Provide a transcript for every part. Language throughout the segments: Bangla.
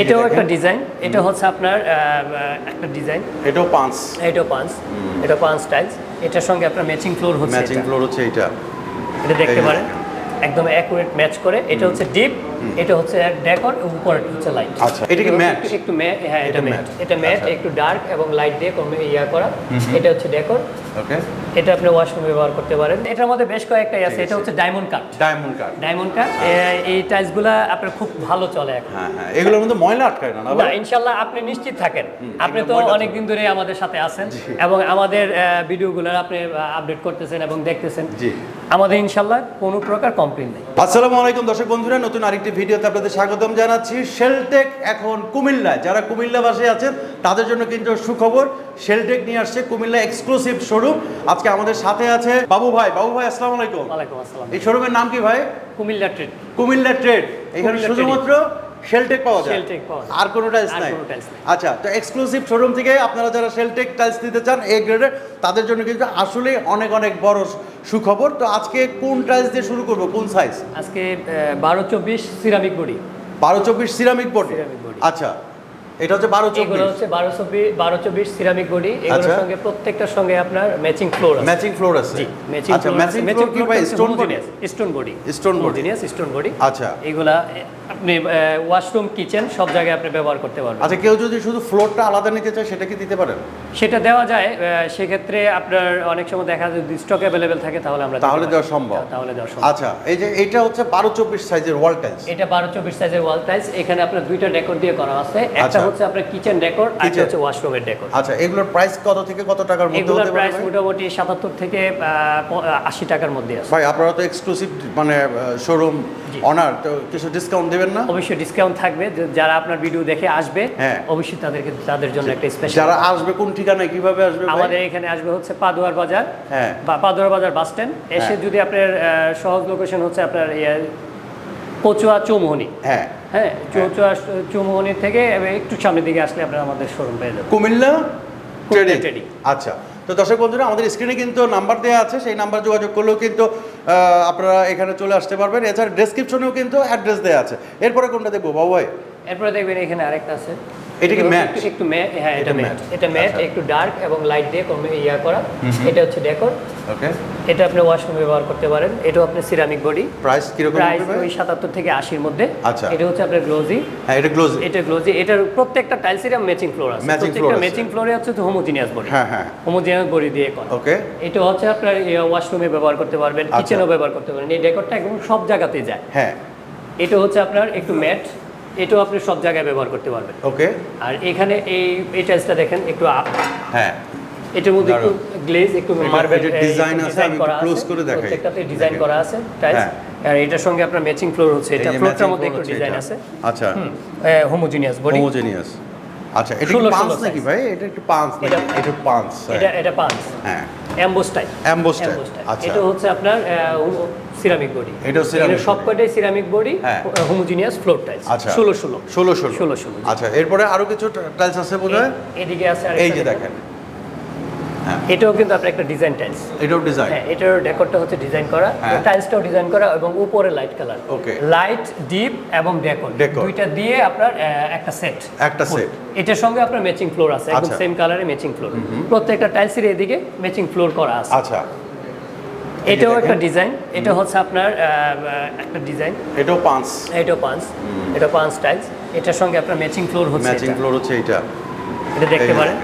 এটাও একটা ডিজাইন এটা হচ্ছে আপনার একটা ডিজাইন। এটাও পাঁচ। এটাও পাঁচ। এটা পাঁচ টাইলস এটার সঙ্গে আপনার ম্যাচিং ফ্লোর হচ্ছে ম্যাচিং ফ্লোর হচ্ছে এটা এটা দেখতে পারেন। একদম অ্যাকুরেট ম্যাচ করে। এটা হচ্ছে ডিপ এটা হচ্ছে ডেকর উপরে হচ্ছে লাইট আচ্ছা, এটা কি matte? একটু ম্যাট হ্যাঁ এটা ম্যাট। এটা ম্যাট আচ্ছা। একটু ডার্ক এবং লাইট দিয়ে কমে ইয়া করা। এটা হচ্ছে ডেকর। ওকে। এটা আপনি ওয়াশরুম ব্যবহার করতে পারেন। এটার মধ্যে বেশ কয়েকটাই আছে। এটা হচ্ছে diamond cut diamond card diamond cut এই টাইলসগুলো আপনার খুব ভালো চলে এখন। হ্যাঁ হ্যাঁ। এগুলোর মধ্যে ময়লা আটকায় না না? ইনশাল্লাহ আপনি নিশ্চিত থাকেন। আপনি তো অনেক দিন ধরে আমাদের সাথে আছেন এবং আমাদের ভিডিওগুলো আপনি আপডেট করতেছেন এবং দেখতেছেন। জি। আমাদের ইনশাল্লাহ কোনো প্রকার কমপ্লেন নেই। আসসালামু আলাইকুম দর্শক বন্ধুরা নতুন আরেকটি ভিডিওতে আপনাদের স্বাগতম জানাচ্ছি। শেলটেক এখন কুমিল্লায়। যারা কুমিল্লাবাসী আছেন তাদের জন্য কিন্তু সুখবর শেলটেক নিয়ে আসছে কুমিল্লা এক্সক্লুসিভ শোরুম আজকে আমাদের সাথে আছে বাবু ভাই। বাবু ভাই আসসালামু আলাইকুম। ওয়ালাইকুম আসসালাম। এই শোরুমের নাম কি ভাই? কুমিল্লা ট্রেড কুমিল্লা ট্রেড এখানে শুধুমাত্র শেলটেক পাওয়া যায়? শেলটেক পাওয়া যায়। আর কোনো টাইলস নাই। আচ্ছা তো এক্সক্লুসিভ শোরুম থেকে আপনারা যারা শেলটেক টাইলস নিতে চান এ গ্রেডের তাদের জন্য কিন্তু আসলে অনেক অনেক বড় সুখবর। তো আজকে কোন টাইলস দিয়ে শুরু করব? কোন সাইজ আজকে বারো চব্বিশ সিরামিক বডি বারো চব্বিশ সিরামিক বোর্ড আচ্ছা এটা হচ্ছে বারো এগুলো হচ্ছে বারো চব্বিশ বারো চব্বিশ সিরামিক বডি। এগুলোর আচ্ছা। সঙ্গে প্রত্যেকটার সঙ্গে আপনার ম্যাচিং ফ্লোর আছে। ম্যাচিং ফ্লোর আছে। জি ম্যাচিং ম্যাচিং ফ্লোর কি ভাই stone body stone body stone body আচ্ছা। এগুলা আপনি ওয়াশরুম কিচেন সব জায়গায় আপনি ব্যবহার করতে পারবেন। আচ্ছা কেউ যদি শুধু ফ্লোরটা আলাদা নিতে চায় সেটা কি দিতে পারেন? সেটা দেওয়া যায় সেক্ষেত্রে আপনার অনেক সময় দেখা যায় স্টক অ্যাভেলেবেল থাকে তাহলে আমরা তাহলে দেওয়া সম্ভব। তাহলে দেওয়া সম্ভব। আচ্ছা এই যে এটা হচ্ছে বারো চব্বিশ সাইজের ওয়াল টাইলস এটা বারো চব্বিশ সাইজের ওয়াল টাইলস এখানে আপনার দুইটা ডেকোর দিয়ে করা আছে। একটা আচ্ছা। হচ্ছে আপনার কিচেন ডেকোর একটা Kitchen। হচ্ছে ওয়াশরুমের ডেকোর আচ্ছা এগুলোর প্রাইস কত থেকে কত টাকার মধ্যে হতে পারে প্রাইস মোটামুটি সাতাত্তর থেকে আহ, প- আশি টাকার মধ্যে আছে। ভাই আপনারা তো এক্সক্লুসিভ মানে শোরুম অনার তো কিছু ডিসকাউন্ট দেবেন না? অবশ্যই ডিসকাউন্ট থাকবে। যারা আপনার ভিডিও দেখে আসবে হ্যাঁ। অবশ্যই তাদেরকে তাদের জন্য একটা স্পেশাল যারা আসবে কোন ঠিকানায় কীভাবে আসবে আমাদের এখানে আসবে হচ্ছে পাদুয়ার বাজার হ্যাঁ। বা পাদুয়ার বাজার বাস স্ট্যান্ড এসে হ্যাঁ। যদি আপনার সহজ লোকেশন হচ্ছে আপনার ইয়ে, কচুয়া চৌমোহনি। হ্যাঁ। হ্যাঁ চৌচুয়া চৌমোহনি থেকে একটু সামনের দিকে আসলে আপনারা আমাদের শোরুম পেয়ে যাবেন। কুমিল্লা ট্রেডিং। আচ্ছা তো দর্শক বন্ধুরা আমাদের স্ক্রিনে কিন্তু নাম্বার দেওয়া আছে সেই নাম্বার যোগাযোগ করলেও কিন্তু আপনারা এখানে চলে আসতে পারবেন। এছাড়া ডেসক্রিপশনেও কিন্তু অ্যাড্রেস দেওয়া আছে। এরপরে কোনটা দেখব? বাবু ভাই। এরপরে দেখবেন এখানে আরেকটা আছে। এটা কি matte? একটু- ম্যাট হ্যাঁ এটা ম্যাট। এটা ম্যাট আচ্ছা। একটু ডার্ক এবং লাইট দিয়ে কমে ইয়া করা। এটা হচ্ছে ডেকোর। ওকে। এটা আপনি ওয়াশরুম ব্যবহার করতে পারেন। এটা আপনি সিরামিক বডি। প্রাইস কীরকম প্রাইস ওই সাতাত্তর থেকে আশির মধ্যে। আচ্ছা। এটা হচ্ছে আপনার গ্লোজি। হ্যাঁ এটা গ্লোজ। এটা গ্লোজি। এটার প্রত্যেকটা টাইলসের ম্যাচিং ফ্লোর আছে। প্রত্যেকটা ম্যাচিং ফ্লোরে হচ্ছে হোমোজিনিয়াস বডি হ্যাঁ হ্যাঁ। হোমোজিনিয়াস বডি দিয়ে করা। ওকে। এটা হচ্ছে আপনার ওয়াশরুমে ব্যবহার করতে পারবেন আচ্ছা। কিচেনও ব্যবহার করতে পারবেন। এই ডেকোরটা একদম সব জায়গাতেই যায়। হ্যাঁ। এটা হচ্ছে আপনার একটু ম্যাট। এটাও আপনি সব জায়গায় ব্যবহার করতে পারবেন। ওকে। আর এখানে এই এই টাইলসটা দেখেন একটু আপ। হ্যাঁ। এটার মধ্যে একটু গ্লেজ একটু মার্বেল design আছে, আমি একটু close করে দেখাই। প্রত্যেকটাতে ডিজাইন করা আছে টাইলস হ্যাঁ। আর এটার সঙ্গে আপনার ম্যাচিং ফ্লোর হচ্ছে। এটা ফ্লোরটার মধ্যে একটু ডিজাইন আছে। আচ্ছা। হোমোজিনিয়াস বডি হোমোজেনিয়াস আচ্ছা এটা পাঁচ নাকি ভাই? এটা একটু পাঁচ নাকি? এটা- এটা পাঁচ এটা এটা পাঁচ। হ্যাঁ। অ্যাম্বোস টাইপ অ্যাম্বোস টাইপ আচ্ছা। এটা হচ্ছে আপনার সিরামিক বডি এটা ceramic সবকটাই ceramic body. Homogeneous floor tiles আচ্ছা। ষোলো ষোলো। ষোলো ষোলো। ষোলো ষোলো, জি। আচ্ছা এরপরে আরও কিছু টাইলস আছে বোধহয়? এদিকে আছে এই যে দেখেন। হ্যাঁ। এটাও কিন্তু আপনার একটা ডিজাইন টাইলস এটাও ডিজাইন হ্যাঁ এটার ডেকোরটা হচ্ছে ডিজাইন করা হ্যাঁ। টাইলসটাও ডিজাইন করা এবং উপরে light colour Okay. Light deep এবং ডেকোর দুইটা দিয়ে আপনার একটা সেট একটা set। এটার সঙ্গে আপনার ম্যাচিং ফ্লোর আছে একদম। সেম কালারে ম্যাচিং ফ্লোর প্রত্যেকটা টাইলসের এদিকে ম্যাচিং ফ্লোর করা আছে। আচ্ছা। এটাও একটা ডিজাইন এটা হচ্ছে আপনার একটা ডিজাইন এটাও পাঁচ। এটাও পাঁচ। এটা পাঁচ টাইলস এটার সঙ্গে আপনার ম্যাচিং ফ্লোর হচ্ছে ম্যাচিং ফ্লোর হচ্ছে এটা এটা দেখতে পারেন।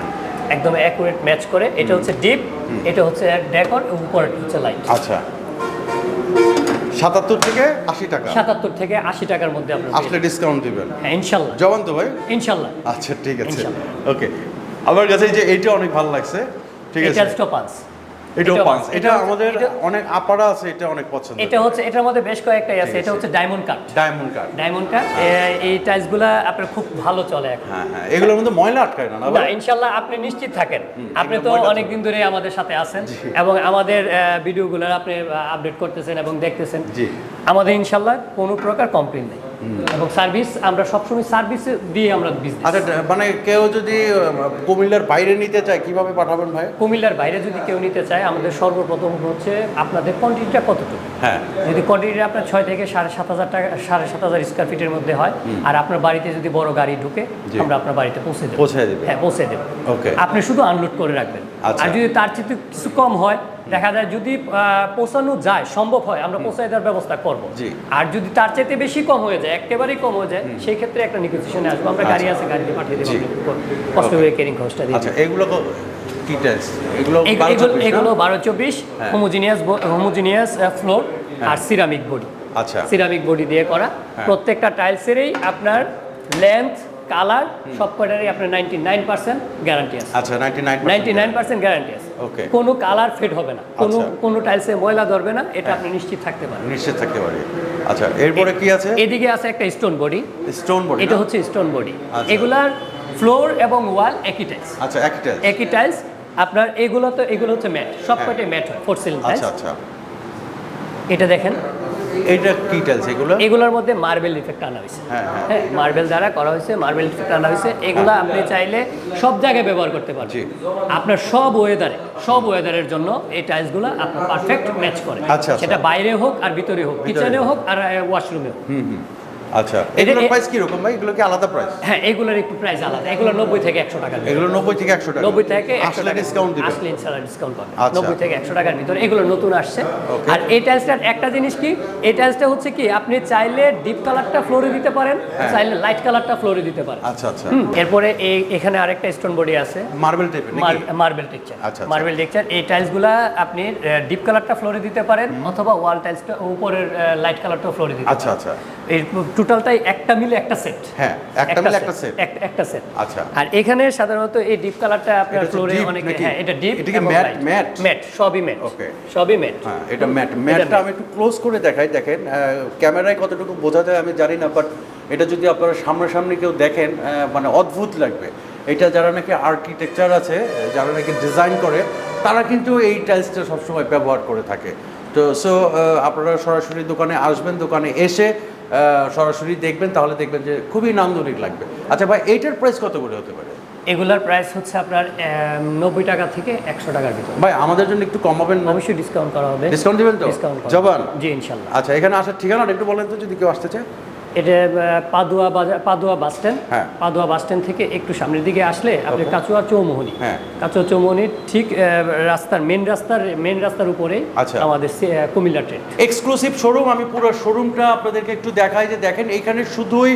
একদম অ্যাকুরেট ম্যাচ করে। এটা হচ্ছে ডিপ এটা হচ্ছে ডেকর উপরে হচ্ছে লাইট আচ্ছা। সাতাত্তর থেকে আশি টাকা। সাতাত্তর থেকে আশি টাকার মধ্যে আপনার আসলে ডিসকাউন্ট দিবেন। হ্যাঁ ইনশাল্লাহ। জবান তো ভাই? ইনশাল্লাহ। আচ্ছা ঠিক আছে। ওকে আমার কাছে যে এইটা অনেক ভালো লাগছে। ঠিক আছে। স্টপ পাঁচ এটাও পাঁচ। এটা আমাদের অনেক আপারা আছে এটা অনেক পছন্দ এটা হচ্ছে এটার মধ্যে বেশ কয়েকটাই আছে এটা হচ্ছে diamond cut diamond card diamond cut এই টাইলসগুলো আপনার খুব ভালো চলে এখন। হ্যাঁ হ্যাঁ। এগুলোর মধ্যে ময়লা আটকায় না না? ইনশাল্লাহ আপনি নিশ্চিত থাকেন। আপনি তো অনেক দিন ধরে আমাদের সাথে আছেন এবং আমাদের ভিডিওগুলো আপনি আপডেট করতেছেন এবং দেখতেছেন। জি। আমাদের ইনশাল্লাহ কোনো প্রকার কমপ্লেন নেই। এবং সার্ভিস আমরা সবসময় সার্ভিস দিয়ে আমরা বিজনেস আচ্ছা মানে কেউ যদি কুমিল্লার বাইরে নিতে চায় কীভাবে পাঠাবেন ভাই? কুমিল্লার বাইরে যদি কেউ নিতে চায় আমাদের সর্বপ্রথম হচ্ছে আপনাদের কোয়ান্টিটিটা কতটুকু? হ্যাঁ। যদি কোয়ান্টিটি আপনার ছয় থেকে সাড়ে সাত হাজার টাকা সাড়ে সাত হাজার স্কোয়ার ফিটের মধ্যে হয় আর আপনার বাড়িতে যদি বড় গাড়ি ঢুকে আমরা আপনার বাড়িতে পৌঁছে দেবো। পৌঁছে দেবে। হ্যাঁ পৌঁছে দেবো। ওকে। আপনি শুধু আনলোড করে রাখবেন। আচ্ছা। আর যদি তার চেয়ে কিছু কম হয় দেখা যায় যদি পৌঁছানো যায় সম্ভব হয় আমরা পৌঁছায় দেওয়ার ব্যবস্থা করব। আর যদি তার চাইতে বেশি কম হয়ে যায় একেবারেই কম হয়ে যায় সেই ক্ষেত্রে একটা নিগোসিয়েশনে আসব। আমরা গাড়ি আছে গাড়িতে পাঠিয়ে দেবো কষ্ট করে কেরিং খরচটা দিয়ে আচ্ছা এগুলো এগুলো বারো এগুলো- বারো চব্বিশ হ্যাঁ। হোমোজিনিয়াস হোমোজিনিয়াস ফ্লোর আর সিরামিক বডি আচ্ছা। সিরামিক বডি দিয়ে করা। প্রত্যেকটা টাইলসেরই আপনার লেন্থ কালার সব কটারই আপনার নাইনটি নাইন পার্সেন্ট গ্যারান্টি আছে। আচ্ছা ninety nine ninety nine percent guarantee আছে। Okay. কোনো কালার ফেড হবে না। কোনো আচ্ছা। কোনো টাইলসে ময়লা ধরবে না এটা আপনি নিশ্চিত থাকতে পারেন। নিশ্চিত থাকতে পারি। আচ্ছা এরপরে কি আছে? এদিকে আছে একটা স্টোন বডি স্টোন বডি এটা হচ্ছে স্টোন বডি আচ্ছা। এগুলার ফ্লোর এবং ওয়াল একই টাইলস আচ্ছা একই টাইলস একই টাইলস আপনার এগুলো তো এগুলো হচ্ছে ম্যাট সব হ্যাঁ। কয়টাই ম্যাট হয়? ফোর সিলিং টাইলস আচ্ছা আচ্ছা। এটা দেখেন। এইটা কি টাইলস এগুলো? এগুলোর মধ্যে মার্বেল ইফেক্ট আনা হয়েছে। হ্যাঁ, হ্যাঁ। হ্যাঁ মার্বেল দ্বারা করা হয়েছে মার্বেল ইফেক্ট আনা হয়েছে। এগুলো আপনি চাইলে সব জায়গায় ব্যবহার করতে। পারবেন। আপনার সব ওয়েদারে সব ওয়েদারের জন্য এই টাইলসগুলো আপনার পারফেক্ট ম্যাচ করে। আচ্ছা, আচ্ছা। সেটা বাইরে হোক আর ভিতরে হোক কিচেনে হোক। আর ওয়াশরুমে হোক। আচ্ছা এগুলোর প্রাইস কি রকম ভাই? এগুলো কি আলাদা প্রাইস হ্যাঁ এগুলোর একটু প্রাইস আলাদা। এগুলো নব্বই থেকে একশো টাকার ভিতরে। এগুলো নব্বই থেকে একশো টাকা নব্বই থেকে একশো আসলে টাকা ডিসকাউন্ট দিবেন। আসলে ইনশাল্লাহ ডিসকাউন্ট পাবে আচ্ছা। নব্বই থেকে একশো টাকার ভিতরে। এগুলো নতুন আসছে। আর এই টাইলসটার একটা জিনিস কি? এই টাইলসটা হচ্ছে কি? আপনি চাইলে ডিপ কালারটা ফ্লোরে দিতে পারেন চাইলে লাইট কালারটা ফ্লোরে দিতে পারেন। আচ্ছা আচ্ছা। এরপরে এই এখানে আরেকটা স্টোন বডি আছে। মার্বেল টাইপের মার্বেল টেক্সচার। মার্বেল টেক্সচার এই টাইলসগুলা আপনি ডিপ কালারটা ফ্লোরে দিতে পারেন অথবা ওয়াল টাইলসটা উপরের লাইট কালারটাও ফ্লোরে দিতে আচ্ছা আচ্ছা। এই টোটালটাই একটা মিলে একটা সেট হ্যাঁ একটা মিলে একটা সেট একটা সেট আচ্ছা। আর এখানে সাধারণত এই ডিপ কালারটা আপনার ফ্লোরে অনেক হ্যাঁ এটা ডিপ এটা কি matte? matte? ম্যাট সবই ম্যাট Okay. সবই ম্যাট হ্যাঁ এটা ম্যাট ম্যাটটা আমি একটু ক্লোজ করে দেখাই দেখেন ক্যামেরায় কতটুকু বোঝা যায় আমি জানি না বাট এটা যদি আপনারা সামনাসামনি কেউ দেখেন মানে অদ্ভুত লাগবে। এটা যারা নাকি আর্কিটেকচার আছে যারা নাকি ডিজাইন করে তারা কিন্তু এই টাইলসটা সবসময় ব্যবহার করে থাকে। তো সো আপনারা সরাসরি দোকানে আসবেন দোকানে এসে সরাসরি দেখবেন তাহলে দেখবেন যে খুবই নান্দনিক লাগবে। আচ্ছা ভাই এইটার প্রাইস কত করে হতে পারে? এগুলার প্রাইস হচ্ছে আপনার নব্বই টাকা থেকে একশো টাকার ভিতরে। ভাই আমাদের জন্য একটু কমাবেন হবেন অবশ্যই ডিসকাউন্ট করা হবে। ডিসকাউন্ট দিবেন তো? ডিসকাউন্ট জবান? জি ইনশাল্লাহ। আচ্ছা এখানে আসার ঠিকানাটা একটু বলেন তো যদি কেউ আসতে চায়। এটা পাদুয়া বাজার পাদুয়া বাস স্ট্যান্ড হ্যাঁ। পাদুয়া বাস স্ট্যান্ড থেকে একটু সামনের দিকে আসলে আপনি. কাচুয়া চৌমোহনি হ্যাঁ। কাচুয়া চৌমোহনি ঠিক রাস্তার মেন রাস্তার মেন রাস্তার উপরে আচ্ছা। আমাদের কুমিল্লা ট্রেন এক্সক্লুসিভ শোরুম আমি পুরো শোরুমটা আপনাদেরকে একটু দেখাই যে দেখেন এখানে শুধুই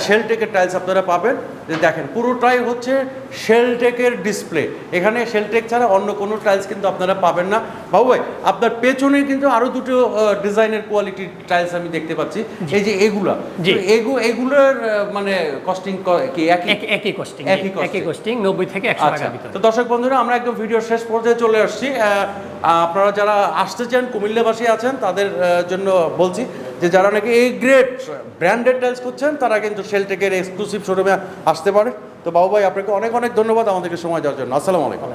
শেলটেকের টাইলস আপনারা পাবেন। যে দেখেন পুরোটাই হচ্ছে শেলটেকের ডিসপ্লে এখানে শেলটেক ছাড়া অন্য কোনো টাইলস কিন্তু আপনারা পাবেন না। বাবু ভাই আপনার পেছনে কিন্তু আরও দুটো ডিজাইনের কোয়ালিটির টাইলস আমি দেখতে পাচ্ছি। এই যে এগুলা। এগু এগুলোর মানে কস্টিং কি একই? এক- একই কস্টিং একই একই কস্টিং নব্বই থেকে একশো আচ্ছা। তো দর্শক বন্ধুরা আমরা একদম ভিডিওর শেষ পর্যায়ে চলে আসছি। আপনারা যারা আসতে চান কুমিল্লাবাসী আছেন তাদের জন্য বলছি যে যারা নাকি এই গ্রেট ব্র্যান্ডেড টাইলস খুঁজছেন, তারা কিন্তু সেলটেকের এক্সক্লুসিভ শোরুমে আসতে পারে। তো বাবু ভাই আপনাকে অনেক অনেক ধন্যবাদ আমাদেরকে সময় দেওয়ার জন্য। আসসালামু আলাইকুম।